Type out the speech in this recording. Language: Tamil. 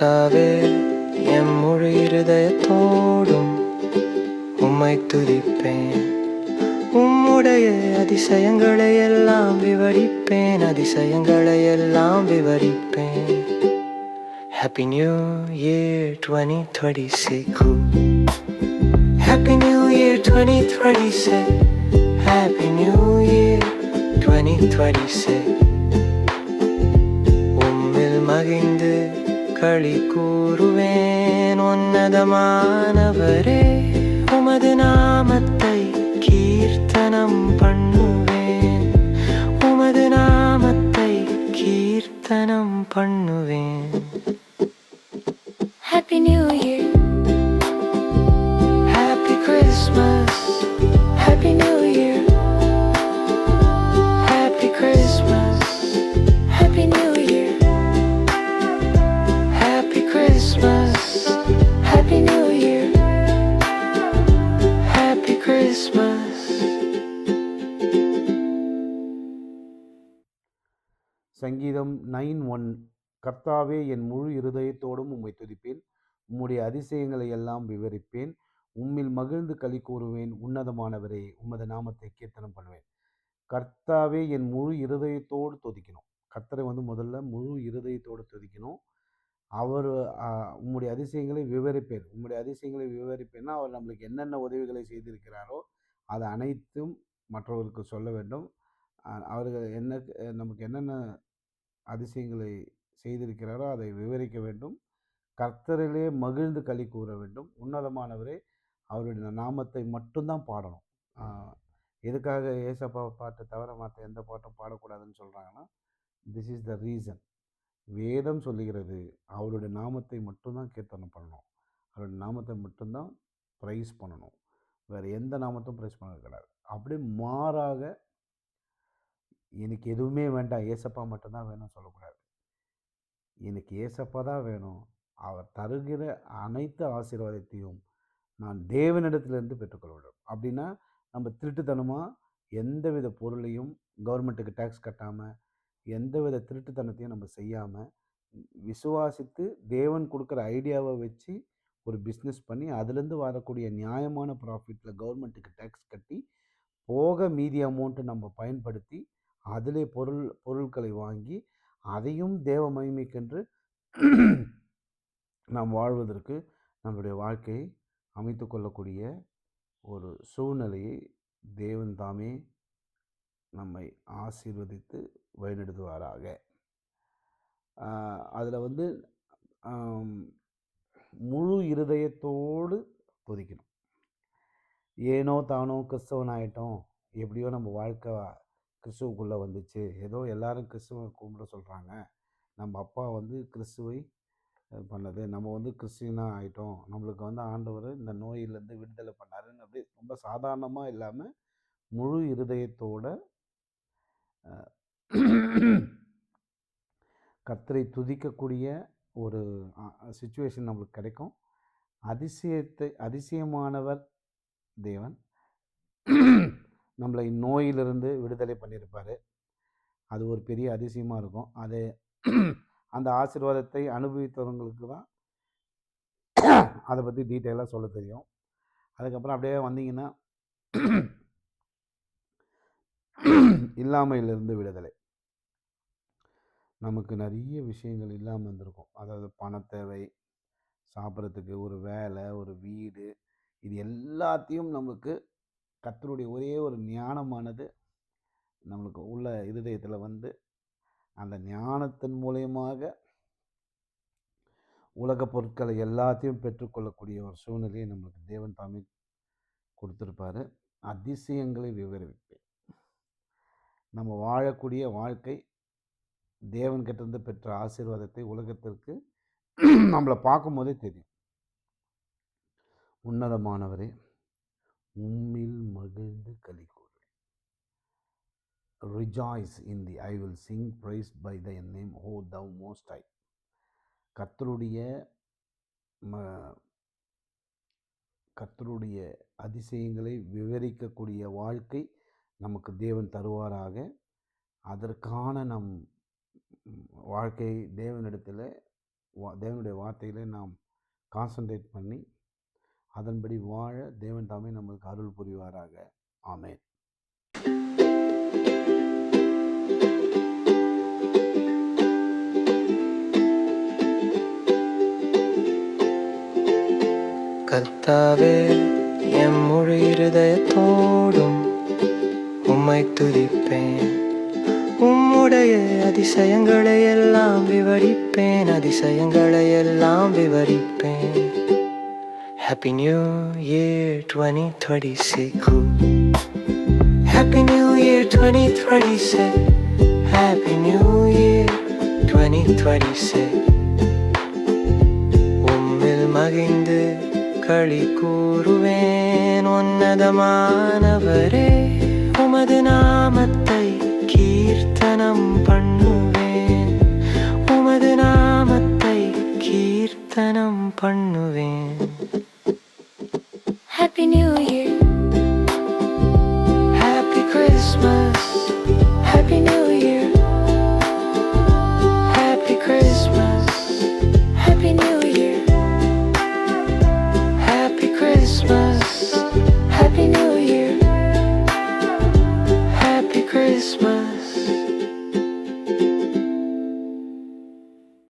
கர்த்தாவே என் மொழி இருதயத்தோடும் உம்மை துதிப்பேன். உம்முடைய அதிசயங்களை எல்லாம் விவரிப்பேன். அதிசயங்களை எல்லாம் விவரிப்பேன். Happy new Happy New Year 2026 Happy New Year 2026 Happy New Year 2026 உம்மில் மகிழ்ந்து களி கூறுவேன் உன்னதமானவரே உமது நாமத்தை கீர்த்தனம் பண்ணுவேன் உமது நாமத்தை கீர்த்தனம் பண்ணுவேன் ஹாப்பி நியூ இயர் சங்கீதம் நைன் ஒன் கர்த்தாவே என் முழு இருதயத்தோடும் உம்மை துதிப்பேன். உம்முடைய அதிசயங்களை எல்லாம் விவரிப்பேன். உம்மில் மகிழ்ந்து களி கூறுவேன். உன்னதமானவரே உமது நாமத்தை கீர்த்தனம் பண்ணுவேன். கர்த்தாவே என் முழு இருதயத்தோடு துதிக்கணும். கர்த்தரை வந்து முதல்ல முழு இருதயத்தோடு துதிக்கணும். அவர் உம்முடைய அதிசயங்களை விவரிப்பேன். உம்முடைய அதிசயங்களை விவரிப்பேன்னா அவர் நம்மளுக்கு என்னென்ன உதவிகளை செய்திருக்கிறாரோ அது அனைத்தும் மற்றவருக்கு சொல்ல வேண்டும். அவர்கள் என்ன நமக்கு என்னென்ன அதிசயங்களை செய்திருக்கிறாரோ அதை விவரிக்க வேண்டும். கர்த்தரிலே மகிழ்ந்து களி கூற வேண்டும். உன்னதமானவரே அவருடைய நாமத்தை மட்டும்தான் பாடணும். எதுக்காக ஏசப்பா பாட்டை தவிர மற்ற எந்த பாட்டும் பாடக்கூடாதுன்னு சொல்கிறாங்கன்னா திஸ் இஸ் த ரீசன் வேதம் சொல்லுகிறது அவருடைய நாமத்தை மட்டும்தான் கீர்த்தனம் பண்ணணும். அவருடைய நாமத்தை மட்டும்தான் ப்ரைஸ் பண்ணணும். வேறு எந்த நாமத்தையும் ப்ரைஸ் பண்ணக்கூடாது அப்படியே மாறாக எனக்கு எதுவுமே வேண்டாம். ஏசப்பா மட்டும்தான் வேணும்னு சொல்லக்கூடாது. எனக்கு ஏசப்பா தான் வேணும். அவர் தருகிற அனைத்து ஆசீர்வாதத்தையும் நான் தேவனிடத்திலிருந்து பெற்றுக்கொள்ள வேண்டும். அப்படின்னா நம்ம திருட்டுத்தனமாக எந்தவித பொருளையும் கவர்மெண்ட்டுக்கு டேக்ஸ் கட்டாமல் எந்தவித திருட்டுத்தனத்தையும் நம்ம செய்யாமல் விசுவாசித்து தேவன் கொடுக்குற ஐடியாவை வச்சு ஒரு பிஸ்னஸ் பண்ணி அதுலேருந்து வரக்கூடிய நியாயமான ப்ராஃபிட்டில் கவர்மெண்ட்டுக்கு டேக்ஸ் கட்டி போக மீதி அமௌண்ட்டை நம்ம பயன்படுத்தி அதிலே பொருள் பொருட்களை வாங்கி அதையும் தேவ மகிமைக்கென்று நாம் வாழ்வதற்கு நம்முடைய வாழ்க்கையை அமைத்து கொள்ளக்கூடிய ஒரு சூழ்நிலையை தேவன் தாமே நம்மை ஆசீர்வதித்து வழிநடத்துவாராக. அதில் வந்து முழு இருதயத்தோடு துதிக்கணும். ஏனோ தானோ கிறிஸ்தவன் ஆகிட்டோம் எப்படியோ நம்ம வாழ்க்கை கிறிஸ்துவுக்குள்ளே வந்துச்சு. ஏதோ எல்லாரும் கிறிஸ்துவ கும்பிட சொல்கிறாங்க நம்ம அப்பா வந்து கிறிஸ்துவை பண்ணது. நம்ம வந்து கிறிஸ்டினாக ஆகிட்டோம் நம்மளுக்கு வந்து ஆண்டவர் இந்த நோயிலேருந்து விடுதலை பண்ணாருன்னு அப்படியே ரொம்ப சாதாரணமாக இல்லாமல் முழு இருதயத்தோட அஹ், கர்த்தரை துதிக்கக்கூடிய ஒரு சுச்சுவேஷன் நம்மளுக்கு கிடைக்கும். அதிசயத்தை அதிசயமானவர் தேவன். நம்மளை நோயிலிருந்து விடுதலை பண்ணியிருப்பார். அது ஒரு பெரிய அதிசயமாக இருக்கும். அது அந்த ஆசீர்வாதத்தை அனுபவித்தவங்களுக்கு தான் அதை பற்றி டீட்டெயிலாக சொல்ல தெரியும். அதுக்கப்புறம் அப்படியே வந்தீங்கன்னா இல்லாமையிலிருந்து விடுதலை. நமக்கு நிறைய விஷயங்கள் இல்லாமல் இருந்திருக்கும். அதாவது பண தேவை சாப்பிட்றதுக்கு ஒரு வேலை ஒரு வீடு இது எல்லாத்தையும் நம்மளுக்கு கத்தருடைய ஒரே ஒரு ஞானமானது நம்மளுக்கு உள்ள இருதயத்தில் வந்து அந்த ஞானத்தின் மூலயமாக உலக பொருட்களை எல்லாத்தையும் பெற்றுக்கொள்ளக்கூடிய ஒரு சூழ்நிலையை நம்மளுக்கு தேவன் தாமே கொடுத்துருப்பாரு. அதிசயங்களை விவரிப்பேன். நம்ம வாழக்கூடிய வாழ்க்கை தேவன்கிட்டேருந்து பெற்ற ஆசீர்வாதத்தை உலகத்திற்கு நம்மளை பார்க்கும்போதே தெரியும். உன்னதமானவரே. உம்மில் மகிழ்ந்து கலி கூறுவேன் rejoice in thee I will sing praise by the name O thou most ஐ கத்தருடைய ம கத்தருடைய அதிசயங்களை விவரிக்கக்கூடிய வாழ்க்கை நமக்கு தேவன் தருவாராக. அதற்கான நம் வாழ்க்கை தேவனிடத்தில் வா தேவனுடைய வார்த்தையில் நாம் கான்சன்ட்ரேட் பண்ணி அதன்படி வாழ தேவன் தாமே நம்மளுக்கு அருள் புரிவாராக. ஆமேன். கர்த்தாவே எம் மொழி இருதயத்தோடும் உம்மை துதிப்பேன். உம்முடைய அதிசயங்களை எல்லாம் விவரிப்பேன். அதிசயங்களை எல்லாம் விவரிப்பேன். Happy New Year 2036. Happy New Year 2036. Happy New Year 2036. உம்மில் மகிழ்ந்து களி கூறுவேன் உன்னதமானவரே உமது நாமத்தை கீர்த்தனம் பண்ணுவேன் உமது நாமத்தை கீர்த்தனம் பண்ணுவேன் Happy New Year.